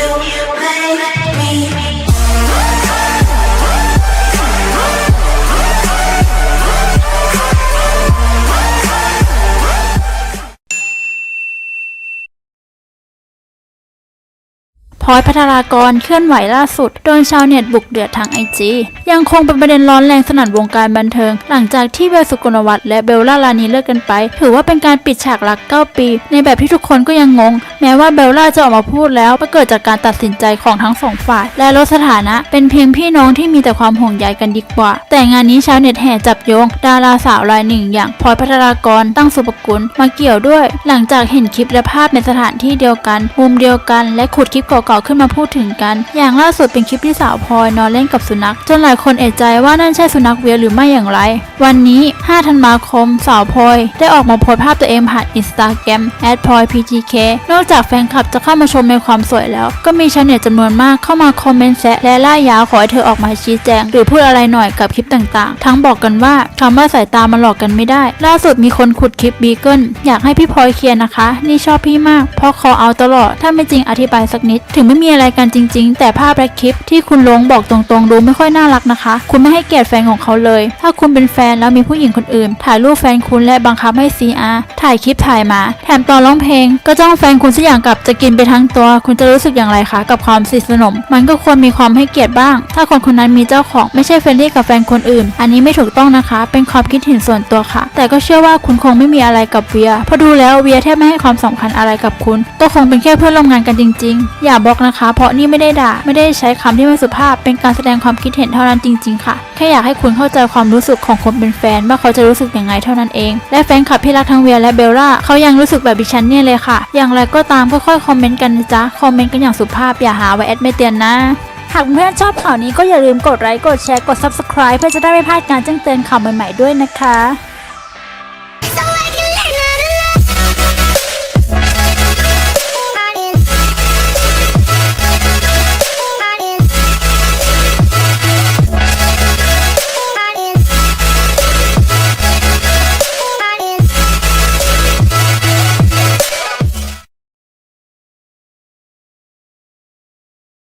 you make me. พลอยพัทรากรเคลื่อนไหวล่าสุด โดนชาวเน็ตบุกเดือดทางไอจียังคงเป็นประเด็นร้อนแรงสนั่นวงการบันเทิง หลังจากที่เบลสุกลวัฒน์และเบลล่าลานีเลิกกันไป ถือว่าเป็นการปิดฉากรัก 9 ปี ในแบบที่ทุกคนก็ยังงง แม้ว่าเบลล่าจะออกมาพูดแล้วว่าเกิดจากการตัดสินใจของทั้งสองฝ่าย และลดสถานะเป็นเพียงพี่น้องที่มีแต่ความห่วงใยกันดีกว่า แต่งานนี้ชาวเน็ตแห่จับโยง ดาราสาวรายหนึ่ง อย่างพลอยพัทรากรตั้งสุภกุลมาเกี่ยวด้วย หลังจากเห็นคลิปและภาพในสถานที่เดียวกันมุมเดียวกัน และขุดคลิปเก่าขึ้นมาพูดถึงกัน อย่างล่าสุดเป็นคลิปที่สาวพลอยนอนเล่นกับสุนัข จนหลายคนเอะใจว่านั่นใช่สุนัขเวียหรือไม่อย่างไร วันนี้ 5 ธันวาคม สาวพลอย ได้ออกมาโพสภาพตัวเองผ่านอินสตาแกรมแอดพลอย PTK นอกจากแฟนคลับจะเข้ามาชมในความสวยแล้ว ก็มีชาวเน็ตจำนวนมากเข้ามาคอมเมนต์แซะและล่ายาวขอให้เธอออกมาชี้แจง หรือพูดอะไรหน่อยกับคลิปต่างๆ ทั้งบอกกันว่าคำว่าสายตามันหลอกกันไม่ได้ ล่าสุดมีคนขุดคลิปบีเกิลอยากให้พี่พลอยเคลียร์นะคะ นี่ชอบพี่มาก เพราะคอเอาตลอด ถ้าไม่จริงอธิบายสักนิด ถึงไม่มีอะไรกันจริง ๆ แต่ภาพและคลิปที่คุณลงบอกตรงๆ ดูไม่ค่อยน่ารักนะคะ คุณไม่ให้เกียรติแฟนของเขาเลย ถ้าคุณเป็นแฟนแล้วมีผู้หญิงคนอื่น ถ่ายรูปแฟนคุณและบังคับให้ CR ถ่ายคลิปถ่ายมา แถมตอนร้องเพลง ก็จ้องแฟนคุณสักอย่างกับจะกินไปทั้งตัว คุณจะรู้สึกอย่างไรคะกับความสนิทสนม มันก็ควรมีความให้เกียรติบ้าง ถ้าคนคนนั้นมีเจ้าของไม่ใช่เฟรนลี่กับแฟนคนอื่น อันนี้ไม่ถูกต้องนะคะ เป็นความคิดเห็นส่วนตัวค่ะ แต่ก็เชื่อว่าคุณคงไม่มีอะไรกับเวียเพราะดูแล้วเวียแทบไม่ให้ความสำคัญอะไรกับคุณก็คงเป็นแค่เพื่อนร่วมงานกันจริง ๆ อย่าบล็อกนะคะ เพราะนี่ไม่ได้ด่าไม่ได้ใช้คำที่ไม่สุภาพ เป็นการแสดงความคิดเห็นเท่านั้นจริงๆค่ะแค่อยากให้คุณเข้าใจความรู้สึกของคนเป็นแฟนว่าเขาจะรู้สึกยังไงเท่านั้นเอง และแฟนคลับที่รักทั้งเวียและเบลล่าเขายังรู้สึกแบบดิฉันเนี่ยเลยค่ะ อย่างไรก็ตามค่อยๆคอมเมนต์กันนะจ๊ะคอมเมนต์กันอย่างสุภาพอย่าหาว่าแอดไม่เตือนนะหากเพื่อนชอบข่าวนี้ก็อย่าลืมกดไลค์ กดแชร์ กด subscribe เพื่อจะได้ไม่พลาดการแจ้งเตือนข่าวใหม่ๆด้วยนะคะ